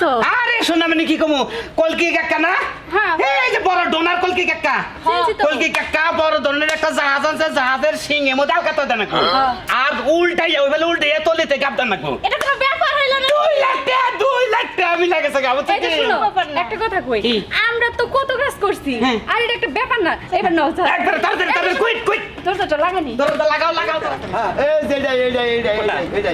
পাইছো আরে শোনা মানে কি কমু? কলকি কাকা না? হ্যাঁ। এই যে বড় ডোনার কলকি কাকা তো। কলকি কাকা বড় ধরনের একটা জাহাজ আছে জাহাজের সিং এর মধ্যে আলকাতা দেন হ্যাঁ। আর উল্টাই ওই বেলা উল্টে তলিতে গাপ দেন নাকো এটা কোনো ব্যাপার হইল না? দুই লাখ টাকা দুই লাখ টাকা আমি লাগেছে গাবো শুনো একটা কথা কই? আমরা তো কত কাজ করছি হ্যাঁ। আর এটা একটা ব্যাপার না এবার নাও একবার তাড়াতাড়ি তাড়াতাড়ি কুইট কুইট। তোর তো লাগানি দরজা লাগাও লাগাও হ্যাঁ এই যে এইটা এইটা এইটা এইটা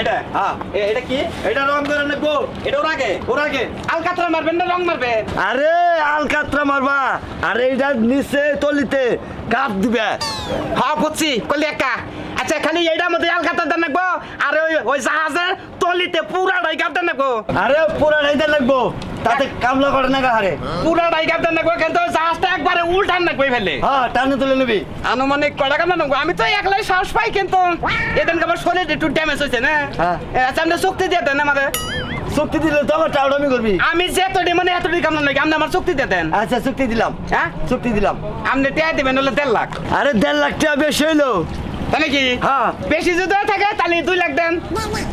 এটা হ্যাঁ এটা কি? এটা রং করে নেব এটা ওর আগে? ওর আগে। আলকাতরা মারবেন না রং মারবেন? আরে আলকাতরা মারবা। আরে এইটা নিচে তলিতে। কাপ দিবে। হ্যাঁ বুঝছি কলি একা। আচ্ছা খালি এইটার মধ্যে দেন আর ওই ওই জাহাজের তলিতে পুরা গাপ দেন আরে পুরা রাইতে লাগবো। তাতে কামলা করে না হারে পুরা ডাই গাপ দেন কিন্তু জাহাজটা একবারে উল্টান ফেলে। হ্যাঁ টানে তুলে নিবি। আনুমানিক কটা কাম নাকবো আমি তো একলাই সাহস পাই কিন্তু। এদিনকে আমার শরীর একটু ড্যামেজ হয়েছে না। হ্যাঁ। আচ্ছা আপনি চুক্তি দিয়ে দেন আমাদের চুক্তি দিলে তো আমার টাউডামি করবি। আমি যে মানে এতটি কাম নাকি আপনি আমার চুক্তি দিয়ে দেন। আচ্ছা চুক্তি দিলাম। হ্যাঁ? চুক্তি দিলাম। আপনি টেয়া দিবেন হলে দেড় লাখ। আরে দেড় লাখ টাকা বেশি হইল। তাহলে কি হ্যাঁ। বেশি যদি থাকে তাহলে দুই লাখ দেন।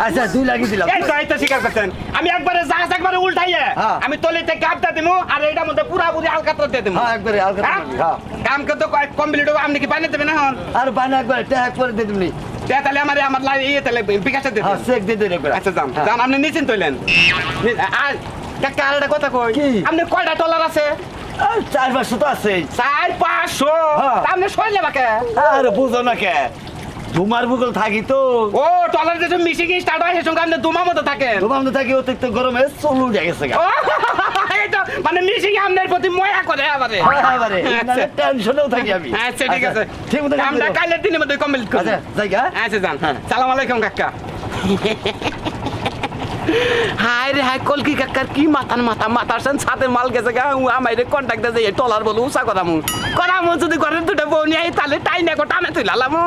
আচ্ছা দুই লাখই দিলাম। এই তো স্বীকার করছেন। আমি একবারে জাহাজ একবারে উল্টাইয়ে হ্যাঁ। আমি তলিতে গাবটা দিমু আর এটার মধ্যে পুরা পুরি আলকাতরা দিয়ে দিমু। হ্যাঁ একবারে আলকাত্রা হ্যাঁ? হ্যাঁ। কাম কিন্তু কমপ্লিট হবে আপনি কি পানি দেবেন এখন? আর বানা একবারে ট্যাগ করে দিয়ে তে তাহলে আমার আমার লাই ইয়ে তাহলে বিকাশে হ্যাঁ চেক দিয়ে দিবি আচ্ছা যান। যান আপনি নিশ্চিন্ত হইলেন। আর কাকা আর একটা কথা কই? আপনি কয়টা টলার আছে? চার পাঁচশো তো আছে চার পাঁচশো হ্যাঁ। আপনি সইলে বাকে আরে বুঝো না কে। তোমার বুকল থাকি তো। ও টলার যে মিশিং স্টার্ট হয় সে সঙ্গে আপনি দুমা মতো থাকেন। তোমার মধ্যে থাকি অতিরিক্ত গরমে চলু উঠে গেছে মানে মিশিং আপনার প্রতি ময়া করে আবারে হয়, হয় বারে। আচ্ছা। টেনশনেও থাকি আমি। আচ্ছা ঠিক আছে। ঠিক মতো আমরা। কালের দিনের মধ্যে কমপ্লিট করব আচ্ছা জায়গা আচ্ছা যান। হ্যাঁ। সালাম আলাইকুম কাকা। হাই রে হাই কলকি কাকার কি মাথান মাথা মাথার সাথে ছাতে মাল গেছে গা উ আমাইরে কন্টাক্ট দে যে টলার বলে উষা করামু করামু যদি ঘরের দুটো বউ নিয়ে তাহলে টাই না কো টানে তুই লালামু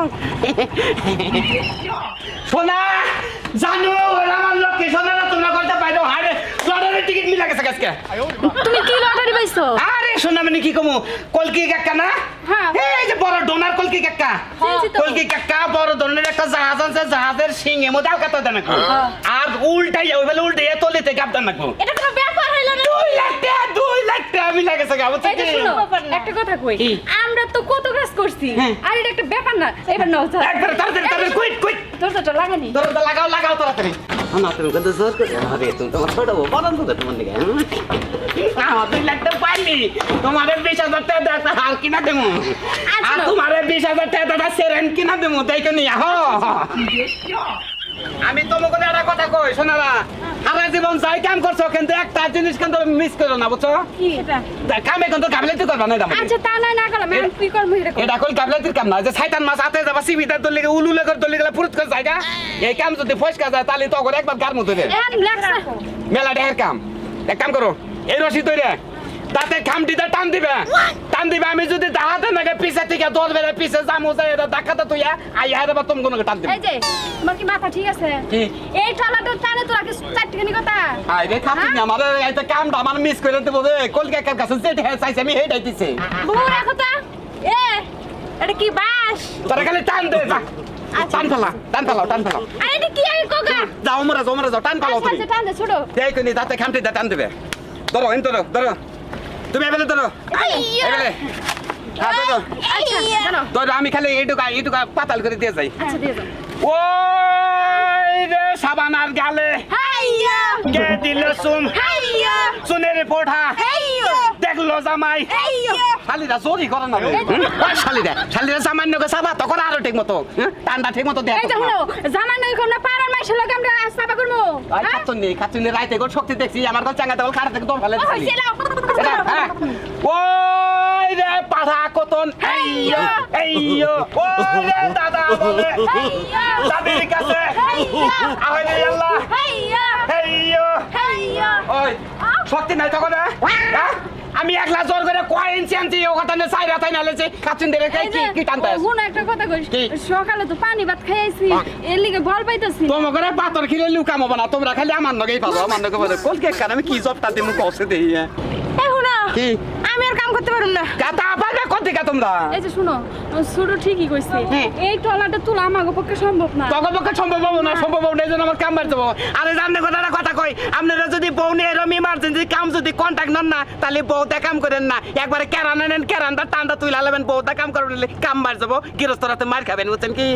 সোনা জানো ওরা আমার লোককে সোনা না তোমরা করতে পারো হারে লটারির টিকিট মিলা গেছে আজকে। তুমি কি লটারি পাইছো? আরে সোনা মানে কি কমু কলকি কাকা না? হ্যাঁ। এই যে বড় ডোনার কলকি কাকা। কলকি কাকা বড় ধরনের একটা জাহাজ আছে জাহাজের সিং এর মধ্যে আলকাতা দেন হ্যাঁ। উল্টাই ওই বেলা উল্টে তলিতে গাপ দেন নাকবো এটা কোনো ব্যাপার হইল না। দুই লাখ টাকা দুই লাখ টাকা আমি লাগেছে গাবো এই শুনো একটা কথা কই আমরা তো কত কাজ করছি হ্যাঁ। আর এটা একটা ব্যাপার না এবার নাও ধর একবার তাড়াতাড়ি তাড়াতাড়ি কুইট কুইট তোর লাগানি। ধরো লাগাও লাগাও তাড়াতাড়ি। না তুমি কিন্তু জোর করে আরে তুমি তোমার ছোট বউ বলেন তো তোমার দিকে তোমার বিশ হাজার টাকা একটা হার কিনা দেবো। আর আচ্ছা। তোমার বিশ হাজার টাকা একটা সেরেন কিনা দেবো আহ। আমি তোমাকে একটা কথা কই শোনাবা সারা জীবন যাই কাম করছ কিন্তু একটা জিনিস কিন্তু মিস করো না বুঝছ? কামে কিন্তু গাবলাইতে করবা না আচ্ছা তা নাই না করলাম। আমি কি করব এটা করব। এটা কই গাবলাইতির কাম না যে শয়তান মাছ হাতে যাবা সিবিতার দলি উলুলে করে দলি গেলে ফুরুত করে জায়গা। এই কাম যদি ফসকা যায় তাহলে তো একবার গার মতো মেলা ঢের কাম। এক কাম করো এই রশি তৈরি তাতে খামটিতে টান দিবে। টান দিবে আমি যদি দাহাতে নাকি পিছে থেকে দৌড় বেড়ে পিছে জামু যাই এটা ডাকাতে তুই আই হারে বা তুমি কোনো টান দিবে। এই যে তোমার কি মাথা ঠিক আছে? এই ঠলাটা টানে তোরা কি চারটিখানি কথা। আই রে খাতি হ্যাঁ? আমার এইটা কামটা আমার মিস করে দেবো রে কলকাতার কাছে যেটা চাইছে আমি হেটাই দিছে। রাখো তা। এ এটা কি বাস তোরা খালি টান দে যা। টান ফেলা টান ফেলাও টান ফেলাও আরে এটা কি আগে কোকা যাও মরে যাও মরে যাও টান ফেলাও আচ্ছা তুমি আচ্ছা টান দে তাতে খামটি টান দিবে। ধরো এন ধরো ধরো। তুমি এবেলে ধরো। এবেলে হ্যাঁ ধরো। আচ্ছা ধরো আমি খালি এইটুকা এইটুকা পাতাল করে দিয়ে যাই। আচ্ছা দিয়ে যাও। ওই রে গালে। হাইয়া গে দিলে সুন হাইয়া সুনের পোঠা দেখল জামাই। হাইয়া শালিরা চোরি করে না শালিরা শালিরা সামান্য কে সাবা তখন আরও ঠিক মতো? টান্ডা ঠিক মতো কোন পাড়ার লগে আমরা সাবা করব? খাতুন নেই রাইতে গোল শক্তি দেখছি আমার গোল চাঙ্গা তখন খাড়া থেকে দৌড় ফেলে ও, দিছি। হইছে লাও। এটা। ওই রে পাঠা কতন এইয়ো এইয়ো ওই রে দাদা বলে দাদির কাছে। আহলে আল্লাহ। হাইয়া এইয়ো ওই। শক্তি নাই থাকো না আমি একলা জোর করে কয় ইঞ্চি আনছি ও কথা নিয়ে চাই রাতাই নালেছে কাচুন দেবে কি কি- টানতে আছে? শুন একটা কথা কইস কি? সকালে তো পানি ভাত খাইছি এর লিগে বল পাইতাছি। তোমার করে পাথর খিলে লুকামো না তোমরা খালি আমার নগেই পাবো আমার নগে বলে কল কে কারণে আমি কি জবটা দিমু কসে দেই কি? আমি আর কাম করতে পারুম না। পারবে দিকে তোমরা? এই যে শুনো শুরু ঠিকই কইছে। এই টলাটা তোলা আমাকে পক্ষে সম্ভব না। পক্ষে সম্ভব হব না সম্ভব হব না এই জন্য আমার কাম বাড়তে আরে জানলে কথাটা কথা কই আপনারা যদি বউ নিয়ে যদি কন্টাক্ট নন না তাহলে বউতে কাম করেন না। একবারে কেরান নেন কেরানটা টান্ডা তুই লাগাবেন বউতে কাম করবেন কাম মার যাব গৃহস্থরাতে মার খাবেন বুঝছেন কি?